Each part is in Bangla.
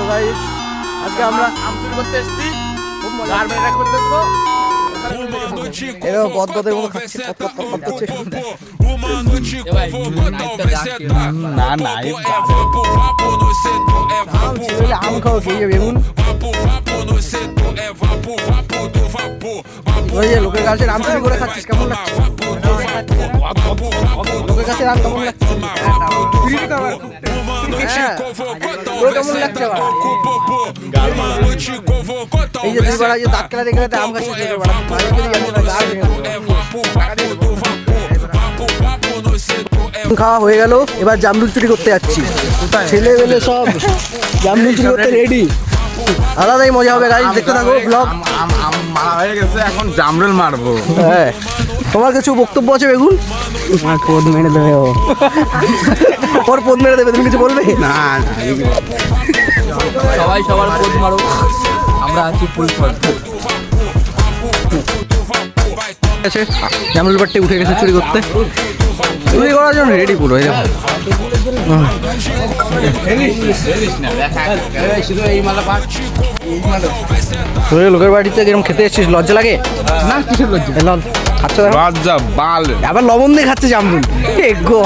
হ্যালো গাইস আজকে আমরা আমচুরি করতে এসেছি খুব মজা আর মেয়েরা করতে লোকের কাছে আম চুরি করে খাচ্ছিস কেমন লাগছে লোকের কাছে আম কেমন লাগছে হ্যাঁ, কেমন লাগছে? এই যে দুই বেলা যে দাঁত খেলা দেখে আম খাচ্ছিস তোর বেলা। মাঝে দেবো। খাওয়া হয়ে গেল। এবার জামরুল চুরি করতে যাচ্ছি। ছেলে মেলে সব। জামরুল চুরি করতে রেডি আলাদাই মজা হবে গাইজ দেখতে থাকো ব্লগ মারা হয়ে গেছে এখন জামরুল মারবো। হ্যাঁ। তোমার কিছু বক্তব্য আছে বেগুন? আমার পদ মেরে দেবে ও। ওর পদ মেরে দেবে তুমি কিছু বলবে? না সবাই সবার পোজ মারো। আমরা আছি ফুল আছে জামরুল বাট্টি উঠে গেছে চুরি করতে। চুরি করার জন্য রেডি পুরো তুই লোকের বাড়িতে এরকম খেতে এসেছিস? লজ্জা লাগে? না কিসের লজ্জা? বাল। আবার লবণ দিয়ে খাচ্ছে জামরুল। এ গো।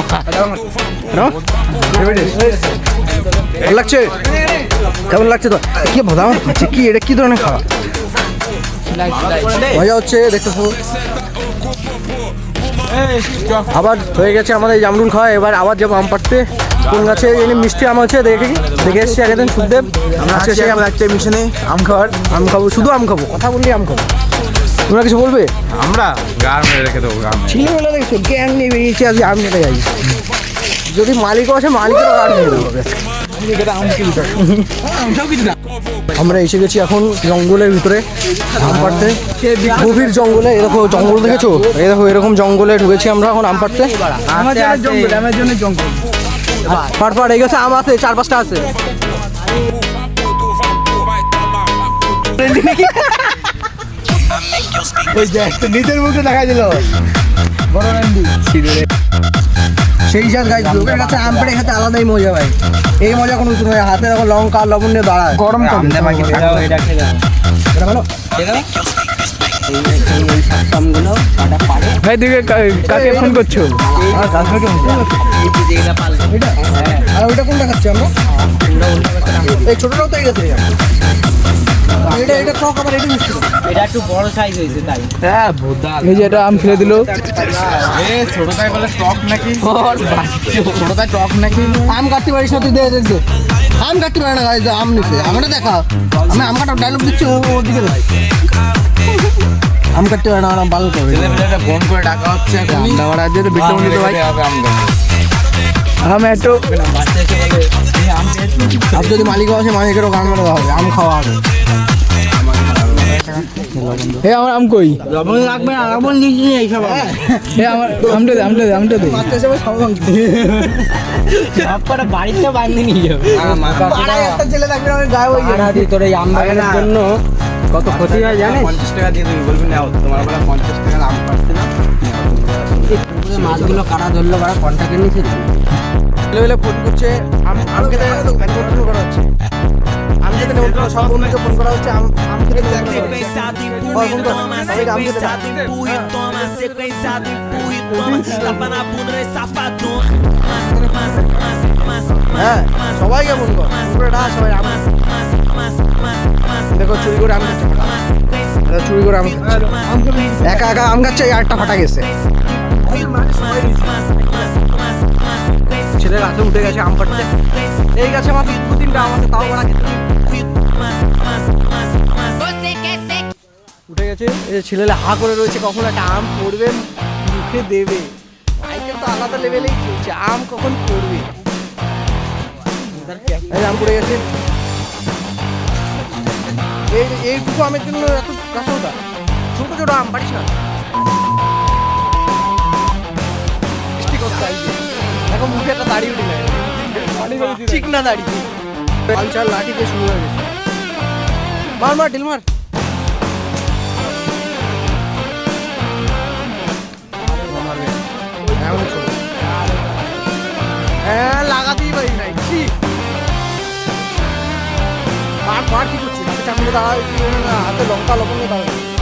ভালো লাগছে? কেমন লাগছে তো? কি বাদাম খাচ্ছে? কি? এটা কি ধরনের খাওয়া মজা হচ্ছে দেখতে থাকো। আবার হয়ে গেছে আমাদের জামরুল খাওয়া। এবার আবার যাব আম পাড়তে। কোন গাছে এনে মিষ্টি আম আছে দেখে কি? দেখে এসছি আগের দিন সুখদেব। আজকে সেই আম একটা মিশনে। আম খাওয়ার। আম খাব শুধু আম খাব কথা বললি আম খাব। তোমরা কিছু বলবে? আমরা গার মেরে রেখে দেবো মেরে। ছেলেবেলা দেখছ গ্যাং নিয়ে বেরিয়েছে আজকে আম নিতে যাই যদি মালিকও আছে মালিকেরও গাড়ি নিয়ে দেবো আমরা এসে গেছি এখন জঙ্গলের ভিতরে আম পাড়তে গভীর জঙ্গলে এরকম জঙ্গল দেখেছ? এরকম এরকম জঙ্গলে ঢুকেছি আমরা এখন আম পাড়তে পাট পাট এই গেছে আম আছে চার পাঁচটা আছে। নিজের মুখে দেখা দিল। সেই সাথে গাছ লোকের কাছে আম পেড়ে খেতে আলাদাই মজা ভাই এই মজা কোনো কিছু নয় হাতে দেখো লঙ্কা লবণ নিয়ে দাঁড়ায়। গরম ভাই তুই কাকে ফোন করছ? আর ওইটা কোনটা খাচ্ছি আমরা? এই ছোটটাও তো এই গেছে এটা এটা টক আবার এটা মিষ্টি। হ্যাঁ এই যে এটা আম ফেলে দিল। এ ছোটটাই বলে টক নাকি? ছোটটাই টক নাকি? আম কাটতে পারিস না তুই দে দে দে। আম কাটতে পারে না গাইজ আম নিছে আমরা দেখা। আমি আম কাটার ডায়লগ দিচ্ছি ওদিকে আম কাটতে পারে না আম ভালো করে। ফোন করে ডাকা হচ্ছে এখন আমরা আবার তো বিক্রম দিতে ভাই আম একটু আর যদি মালিক আসে মালিকেরও গান মেরে দেওয়া হবে আম খাওয়া হবে। হে আমার আম কই? লবণ লাগবে না লবণ দিচ্ছি এইসব হে আমার আমটা দে আমটা দে আমটা দে। একটা ছেলে থাকবে আমার গায়ে হয়ে যাবে। তোর এই আম বাগানের জন্য কত ক্ষতি হয় জানিস? পঞ্চাশ টাকা দিয়ে তুমি বলবি না তোমার বেলা টাকা আম পাচ্ছে না মাছগুলো কাটা ধরলো কারা কন্টাক্টে নিয়েছে ছেলেবেলে ফোন করছে আম আম করা হচ্ছে আম খেতে সব বন্ধুকে ফোন করা হচ্ছে e e হ্যাঁ সবাইকে ফোন কর দেখো চুরি করে আম চুরি করে আম একা একা আম এই আটটা ফাটা গেছে হাতে উঠে গেছে আম পাড়তে এই গাছে আমার দু তিনটা তাও ওরা খেতে উঠে গেছে, এই যে ছেলেরা হা করে রয়েছে, কখন একটা আম পড়বে, মুখে দেবে। আইটেম তো আলাদা লেভেলেই চলছে, আম কখন পড়বে? এই আম পড়ে গেছে। এই এইটুকু আমের জন্য এত কাঁচা ছোট ছোট আম, পারিস না? মুখে একটা দাড়ি উঠে যায়। ঠিক না দাড়ি। পালচার লাঠি দিয়ে শুরু হয়ে গেছে। মার মার ঢিল মার। হ্যাঁ লাগাতেই পারি নাই। ছি। মার কি করছিস? হাতে চাকু হাতে লঙ্কা লবঙ্গ দাঁড়া